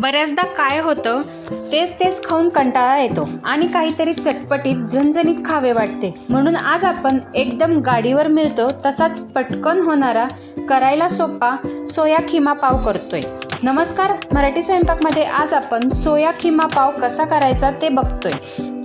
बऱ्याचदा काय होतं तेच तेच खाऊन कंटाळा येतो आणि काहीतरी चटपटीत झणझणीत खावे वाटते. म्हणून आज आपण एकदम गाडीवर मिळतो तसाच पटकन होणारा करायला सोपा सोया खिमा पाव करतोय. नमस्कार मराठी स्वयंपाकमध्ये आज आपण सोया खिमा पाव कसा करायचा ते बघतोय.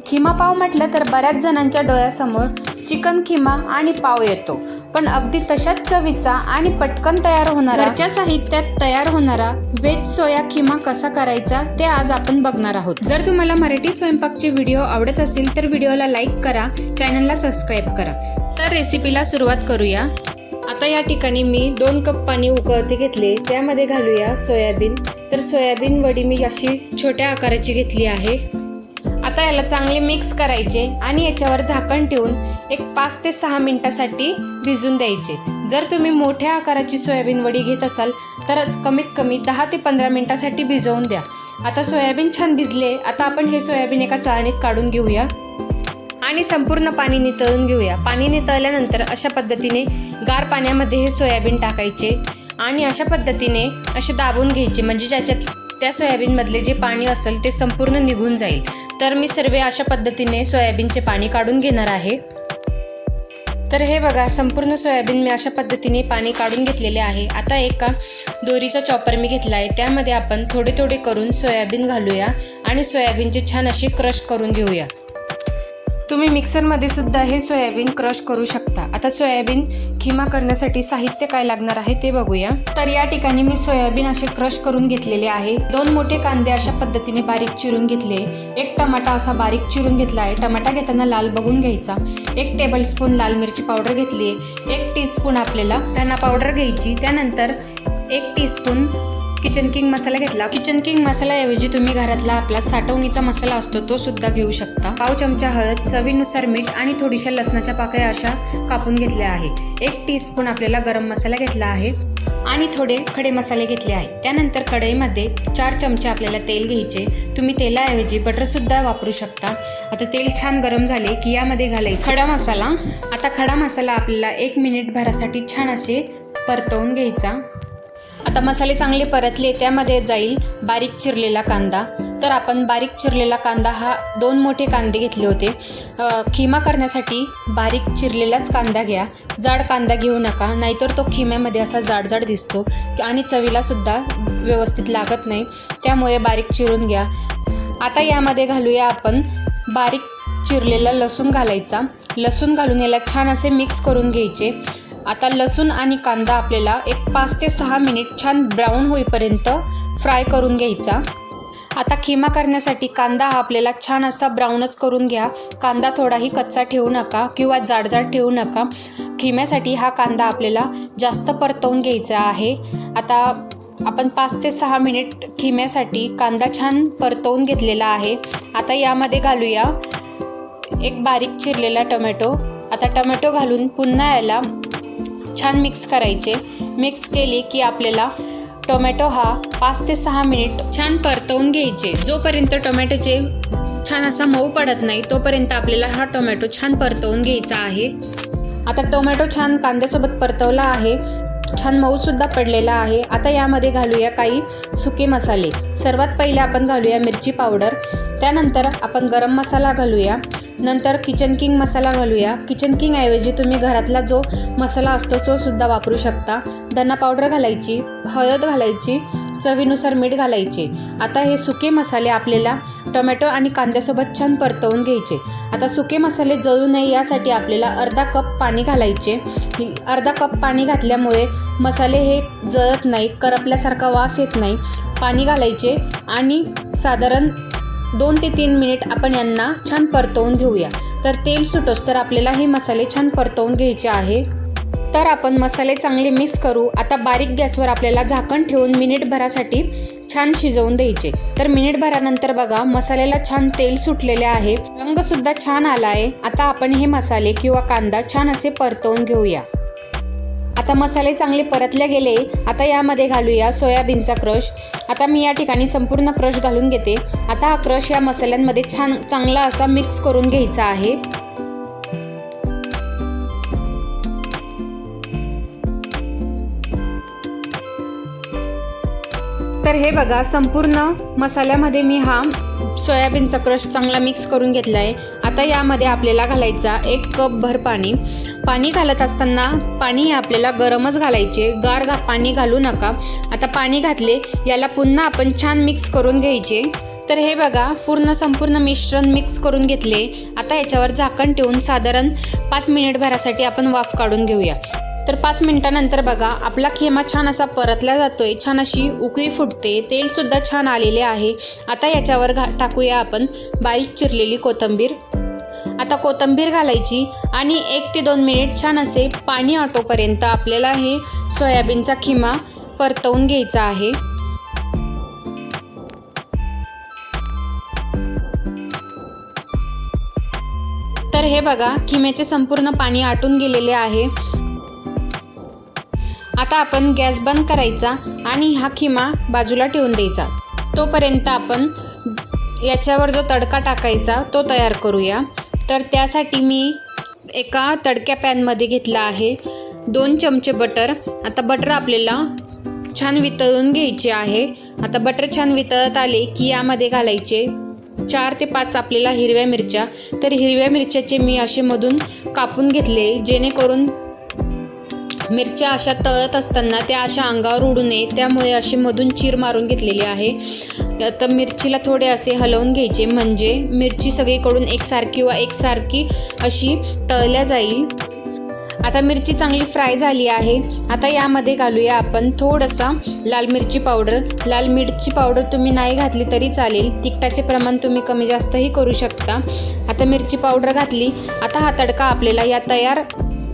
खिमा पाव म्हटलं तर बऱ्याच जणांच्या डोळ्यासमोर चिकन खिमा आणि पाव येतो. पण अगदी तशाच चवीचा आणि पटकन तयार होणारा घरच्या साहित्यात तयार होणारा व्हेज सोया खिमा कसा करायचा ते आज आपण बघणार आहोत. जर तुम्हाला मराठी स्वयंपाकचे व्हिडिओ आवडत असेल तर व्हिडिओला लाईक करा चॅनलला सबस्क्राईब करा. तर रेसिपीला सुरुवात करूया. आता या ठिकाणी मी दोन कप पाणी उकळते घेतले त्यामध्ये घालूया सोयाबीन. तर सोयाबीन वडी मी अशी छोट्या आकाराची घेतली आहे. आता याला चांगले मिक्स करायचे आणि याच्यावर झाकण ठेवून एक पाच ते सहा मिनटासाठी भिजून द्यायचे. जर तुम्ही मोठ्या आकाराची सोयाबीन वडी घेत असाल तरच कमीत कमी दहा ते पंधरा मिनटासाठी भिजवून द्या. आता सोयाबीन छान भिजले आता आपण हे सोयाबीन एका चाळणीत काढून घेऊया. आणि संपूर्ण पाणी नितळून घेऊया. पाणी नितळल्यानंतर अशा पद्धतीने गार पाण्यामध्ये हे सोयाबीन टाकायचे आणि अशा पद्धतीने असे दाबून घ्यायचे. म्हणजे ज्याच्यात त्या सोयाबीनमधले जे पाणी असेल ते संपूर्ण निघून जाईल. तर मी सर्व अशा पद्धतीने सोयाबीनचे पाणी काढून घेणार आहे. तर हे बघा संपूर्ण सोयाबीन मी अशा पद्धतीने पाणी काढून घेतलेले आहे. आता एका दोरीचा चॉपर मी घेतला आहे. त्यामध्ये आपण थोडे थोडे करून सोयाबीन घालूया आणि सोयाबीनचे छान असे क्रश करून घेऊया. तुम्ही मिक्सरमध्ये सुद्धा हे सोयाबीन क्रश करू शकता. आता सोयाबीन खिमा करण्यासाठी साहित्य काय लागणार आहे ते बघूया. तर या ठिकाणी मी सोयाबीन असे क्रश करून घेतलेले आहे. दोन मोठे कांदे अशा पद्धतीने बारीक चिरून घेतले. एक टमाटा असा बारीक चिरून घेतला आहे. टमाटा घेताना लाल बघून घ्यायचा. एक टेबल स्पून लाल मिरची पावडर घेतली आहे. एक टीस्पून आपल्याला धना पावडर घ्यायची. त्यानंतर एक टीस्पून किचन किंग मसाला घेतला. किचन किंग मसाल्याऐवजी तुम्ही घरातला आपला साठवणीचा मसाला असतो तो सुद्धा घेऊ शकता. पाव चमचा हळद चवीनुसार मीठ आणि थोडीशा लसणाच्या पाकळ्या अशा कापून घेतल्या आहे. एक टीस्पून आपल्याला गरम मसाला घेतला आहे आणि थोडे खडे मसाले घेतले आहे. त्यानंतर कढईमध्ये चार चमचे आपल्याला तेल घ्यायचे. तुम्ही तेलाऐवजी बटरसुद्धा वापरू शकता. आता तेल छान गरम झाले की यामध्ये घालायचे. खडा मसाला. आता खडा मसाला आपल्याला एक मिनिट भरासाठी छान असे परतवून घ्यायचा. आता मसाले चांगले परतले त्यामध्ये जाईल बारीक चिरलेला कांदा. तर आपण बारीक चिरलेला कांदा हा दोन मोठे कांदे घेतले होते. खिमा करण्यासाठी बारीक चिरलेलाच कांदा घ्या. जाड कांदा घेऊ नका नाहीतर तो खिम्यामध्ये असा जाड जाड दिसतो आणि चवीलासुद्धा व्यवस्थित लागत नाही. त्यामुळे बारीक चिरून घ्या. आता यामध्ये घालूया आपण बारीक चिरलेला लसूण घालायचा. लसूण घालून याला छान असे मिक्स करून घ्यायचे. आता लसूण आणि कांदा आपल्याला एक पाच ते सहा मिनिट छान ब्राऊन होईपर्यंत फ्राय करून घ्यायचा. आता खिमा करण्यासाठी कांदा हा आपल्याला छान असा ब्राऊनच करून घ्या. कांदा थोडाही कच्चा ठेवू नका किंवा जाड जाड ठेवू नका. खिम्यासाठी हा कांदा आपल्याला जास्त परतवून घ्यायचा आहे. आता आपण पाच ते सहा मिनिट खिम्यासाठी कांदा छान परतवून घेतलेला आहे. आता यामध्ये घालूया एक बारीक चिरलेला टोमॅटो. आता टोमॅटो घालून पुन्हा याला छान मिक्स करायचे. मिक्स केले की आपल्याला टोमॅटो हा पाच ते सहा मिनिट छान परतवून घ्यायचे. जोपर्यंत टोमॅटोचे छान असा मऊ पडत नाही तोपर्यंत आपल्याला हा टोमॅटो छान परतवून घ्यायचा आहे. आता टोमॅटो छान कांद्यासोबत परतवला आहे. छान मऊसुद्धा पडलेला आहे. आता यामध्ये घालूया काही सुके मसाले. सर्वात पहिले आपण घालूया मिरची पावडर. त्यानंतर आपण गरम मसाला घालूया. नंतर किचन किंग मसाला घालूया. किचन किंग ऐवजी तुम्ही घरातला जो मसाला असतो तो सुद्धा वापरू शकता. धना पावडर घालायची हळद घालायची चवीनुसार मीठ घालायचे. आता हे सुके मसाले आपल्याला टोमॅटो आणि कांद्यासोबत छान परतवून घ्यायचे. आता सुके मसाले जळू नये यासाठी आपल्याला अर्धा कप पाणी घालायचे. अर्धा कप पाणी घातल्यामुळे मसाले हे जळत नाही करपल्यासारखा वास येत नाही. पाणी घालायचे आणि साधारण दोन ते तीन मिनिट आपण यांना छान परतवून घेऊया. तर तेल सुटोस तर आपल्याला हे मसाले छान परतवून घ्यायचे आहे. तर आपण मसाले चांगले मिक्स करू. आता बारीक गॅसवर आपल्याला झाकण ठेवून मिनिटभरासाठी छान शिजवून द्यायचे. तर मिनिटभरानंतर बघा मसाल्याला छान तेल सुटलेले आहे. रंगसुद्धा छान आला आहे आता आपण हे मसाले किंवा कांदा छान असे परतवून घेऊया. आता मसाले चांगले परतले गेले. आता यामध्ये घालूया सोयाबीनचा क्रश. आता मी या ठिकाणी संपूर्ण क्रश घालून घेते. आता हा क्रश या मसाल्यांमध्ये छान चांगला असा मिक्स करून घ्यायचा आहे. तर हे बघा संपूर्ण मसाल्यामध्ये मी हा सोयाबीनचा क्रश चांगला मिक्स करून घेतला आहे आता यामध्ये आपल्याला घालायचा एक कप भर पाणी. पाणी घालत असताना पाणी हे आपल्याला गरमच घालायचे. गार घा पाणी घालू नका. आता पाणी घातले याला पुन्हा आपण छान मिक्स करून घ्यायचे. तर हे बघा पूर्ण संपूर्ण मिश्रण मिक्स करून घेतले. आता याच्यावर झाकण ठेवून साधारण पाच मिनिटभरासाठी आपण वाफ काढून घेऊया. तर पाच मिनिटानंतर बघा आपला खेमा छान असा परतला जातोय छान अशी उकळी फुटते तेलसुद्धा छान आलेले आहे. आता याच्यावर घा टाकूया आपण बारीक चिरलेली कोथिंबीर. आता कोथिंबीर घालायची आणि एक ते दोन मिनिट छान असे पाणी आटोपर्यंत आपल्याला हे सोयाबीनचा खिमा परतवून घ्यायचा आहे. तर हे बघा खिम्याचे संपूर्ण पाणी आटून गेलेले आहे. आता आपण गॅस बंद करायचा आणि हा खिमा बाजूला ठेवून द्यायचा. तोपर्यंत आपण याच्यावर जो तडका टाकायचा तो तयार करूया. तर त्यासाठी मी एका तडक्या पॅनमध्ये घेतला आहे. दोन चमचे बटर आता बटर आपल्याला छान वितळून घ्यायचे आहे. आता बटर छान वितळत आले की यामध्ये घालायचे चार ते पाच आपल्याला हिरव्या मिरच्या. तर हिरव्या मिरच्याचे मी असे मधून कापून घेतले जेणेकरून मिरच्या अशा तळत असताना त्या अशा अंगावर उडू नये. त्यामुळे अशी मधून चीर मारून घेतलेली आहे. तर मिरचीला थोडे असे हलवून घ्यायचे. म्हणजे मिरची सगळीकडून एकसारखी व एकसारखी अशी तळल्या जाईल. आता मिरची चांगली फ्राय झाली आहे. आता यामध्ये घालूया आपण थोडासा लाल मिरची पावडर. लाल मिरची पावडर तुम्ही नाही घातली तरी चालेल. तिखटाचे प्रमाण तुम्ही कमी जास्तही करू शकता. आता मिरची पावडर घातली. आता हा तडका आपल्याला या तयार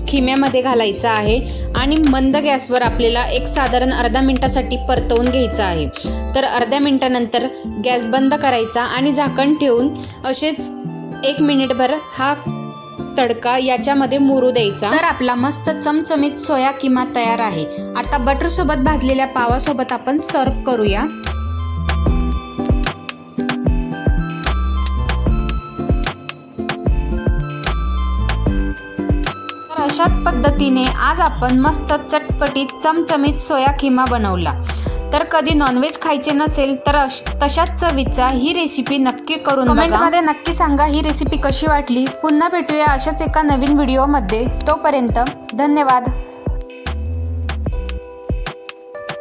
खिम्यामध्ये घालायचा आहे आणि मंद गॅसवर आपल्याला एक साधारण अर्धा मिनटासाठी परतवून घ्यायचं आहे. तर अर्ध्या मिनटानंतर गॅस बंद करायचा आणि झाकण ठेवून असेच एक मिनिटभर हा तडका याच्यामध्ये मुरू द्यायचा. तर आपला मस्त चमचमीत सोया किमा तयार आहे. आता बटर सोबत भाजलेल्या पावासोबत आपण सर्व करूया. अशाच पद्धतीने आज आपण मस्त चटपटीत चमचमीत सोया खिमा बनवला. तर कधी नॉनव्हेज खायचे नसेल तर अश- तशाच चवीचा ही रेसिपी नक्की करून कमेंटमध्ये नक्की सांगा ही रेसिपी कशी वाटली. पुन्हा भेटूया अशाच एका नवीन व्हिडिओमध्ये तोपर्यंत धन्यवाद.